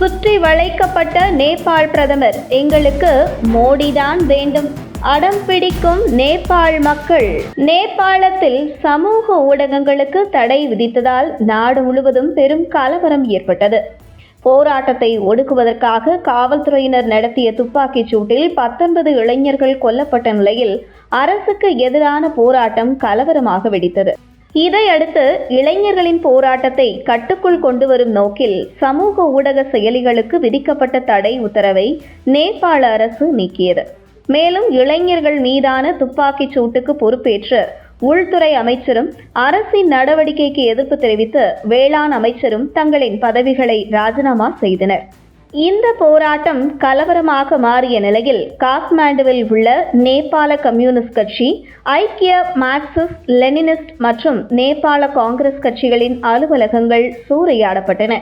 சுற்றி வளைக்கப்பட்ட நேபாள் பிரதமர். எங்களுக்கு மோடிதான் வேண்டும். அடம் பிடிக்கும் நேபாள் மக்கள். நேபாளத்தில் சமூக ஊடகங்களுக்கு தடை விதித்ததால் நாடு முழுவதும் பெரும் கலவரம் ஏற்பட்டது. போராட்டத்தை ஒடுக்குவதற்காக காவல்துறையினர் நடத்திய துப்பாக்கிச் சூட்டில் பத்தொன்பது இளைஞர்கள் கொல்லப்பட்ட நிலையில் அரசுக்கு எதிரான போராட்டம் கலவரமாக வெடித்தது. இதையடுத்து இளைஞர்களின் போராட்டத்தை கட்டுக்குள் கொண்டு வரும் நோக்கில் சமூக ஊடக செயலிகளுக்கு விதிக்கப்பட்ட தடை உத்தரவை நேபாள அரசு நீக்கியது. மேலும் இளைஞர்கள் மீதான துப்பாக்கிச் சூட்டுக்கு பொறுப்பேற்று உள்துறை அமைச்சரும் அரசின் நடவடிக்கைக்கு எதிர்ப்பு தெரிவித்து வேளாண் அமைச்சரும் தங்களின் பதவிகளை ராஜினாமா செய்தனர். இந்த போராட்டம் கலவரமாக மாறிய நிலையில் காத்மாண்டுவில் உள்ள நேபாள கம்யூனிஸ்ட் கட்சி ஐக்கிய மார்க்சிஸ்ட் லெனினிஸ்ட் மற்றும் நேபாள காங்கிரஸ் கட்சிகளின் அலுவலகங்கள் சூறையாடப்பட்டன.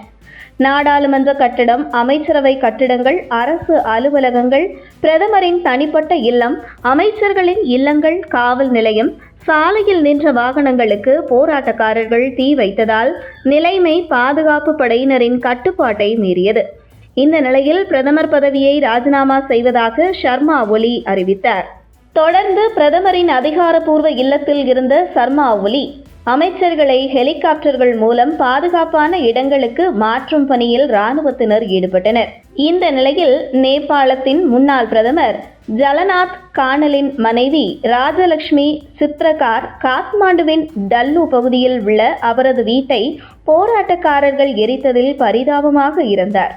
நாடாளுமன்ற கட்டிடம் அமைச்சரவை கட்டிடங்கள் அரசு அலுவலகங்கள் பிரதமரின் தனிப்பட்ட இல்லம் அமைச்சர்களின் இல்லங்கள் காவல் நிலையம் சாலையில் நின்ற வாகனங்களுக்கு போராட்டக்காரர்கள் தீ வைத்ததால் நிலைமை பாதுகாப்பு படையினரின் கட்டுப்பாட்டை மீறியது. இந்த நிலையில் பிரதமர் பதவியை ராஜினாமா செய்வதாக ஷர்மா ஒலி அறிவித்தார். தொடர்ந்து பிரதமரின் அதிகாரப்பூர்வ இல்லத்தில் இருந்த சர்மா ஒலி அமைச்சர்களை ஹெலிகாப்டர்கள் மூலம் பாதுகாப்பான இடங்களுக்கு மாற்றும் பணியில் ராணுவத்தினர் ஈடுபட்டனர். இந்த நிலையில் நேபாளத்தின் முன்னாள் பிரதமர் ஜலநாத் கானலின் மனைவி ராஜலட்சுமி சித்ரகார் காத்மாண்டுவின் டல்லு பகுதியில் உள்ள அவரது வீட்டை போராட்டக்காரர்கள் எரித்ததில் பரிதாபமாக இருந்தார்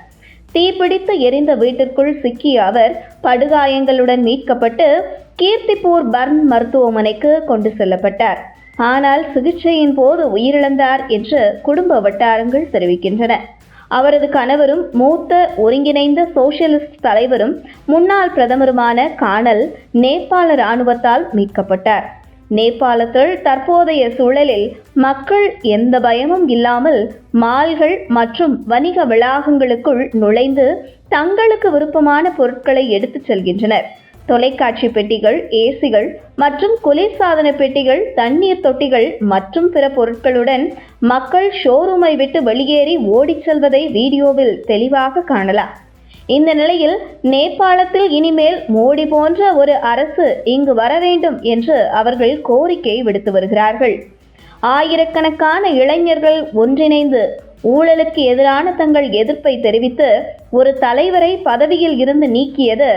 தீப்பிடித்து எரிந்த வீட்டிற்குள் சிக்கிய அவர் படுகாயங்களுடன் மீட்கப்பட்டு கீர்த்திப்பூர் பர்ன் மருத்துவமனைக்கு கொண்டு செல்லப்பட்டார். ஆனால் சிகிச்சையின் போது உயிரிழந்தார் என்று குடும்ப வட்டாரங்கள் தெரிவிக்கின்றன. அவரது கணவரும் மூத்த ஒருங்கிணைந்த சோசியலிஸ்ட் தலைவரும் முன்னாள் பிரதமருமான கானல் நேபாள இராணுவத்தால் மீட்கப்பட்டார். நேபாளத்தில் தற்போதைய சூழலில் மக்கள் எந்த பயமும் இல்லாமல் மால்கள் மற்றும் வணிக வளாகங்களுக்குள் நுழைந்து தங்களுக்கு விருப்பமான பொருட்களை எடுத்துச் செல்கின்றனர். தொலைக்காட்சி பெட்டிகள் ஏசிகள் மற்றும் குளிர்சாதன பெட்டிகள் தண்ணீர் தொட்டிகள் மற்றும் பிற பொருட்களுடன் மக்கள் ஷோரூமை விட்டு வெளியேறி ஓடிச் செல்வதை வீடியோவில் தெளிவாக காணலாம். இந்த நிலையில் நேபாளத்தில் இனிமேல் மோடி போன்ற ஒரு அரசு இங்கு வர வேண்டும் என்று அவர்கள் கோரிக்கை விடுத்து வருகிறார்கள். ஆயிரக்கணக்கான இளைஞர்கள் ஒன்றிணைந்து ஊழலுக்கு எதிரான தங்கள் எதிர்ப்பை தெரிவித்து ஒரு தலைவரை பதவியில் இருந்து நீக்கியது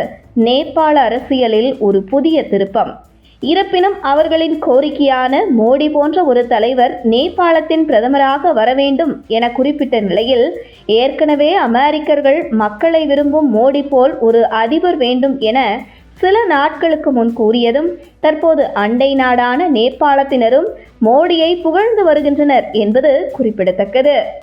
நேபாள அரசியலில் ஒரு புதிய திருப்பம். இருப்பினும் அவர்களின் கோரிக்கையான மோடி போன்ற ஒரு தலைவர் நேபாளத்தின் பிரதமராக வர வேண்டும் என குறிப்பிட்ட நிலையில் ஏற்கனவே அமெரிக்கர்கள் மக்களை விரும்பும் மோடி போல் ஒரு அதிபர் வேண்டும் என சில நாட்களுக்கு முன் கூறியதும் தற்போது அண்டை நாடான நேபாளத்தினரும் மோடியை புகழ்ந்து வருகின்றனர் என்பது குறிப்பிடத்தக்கது.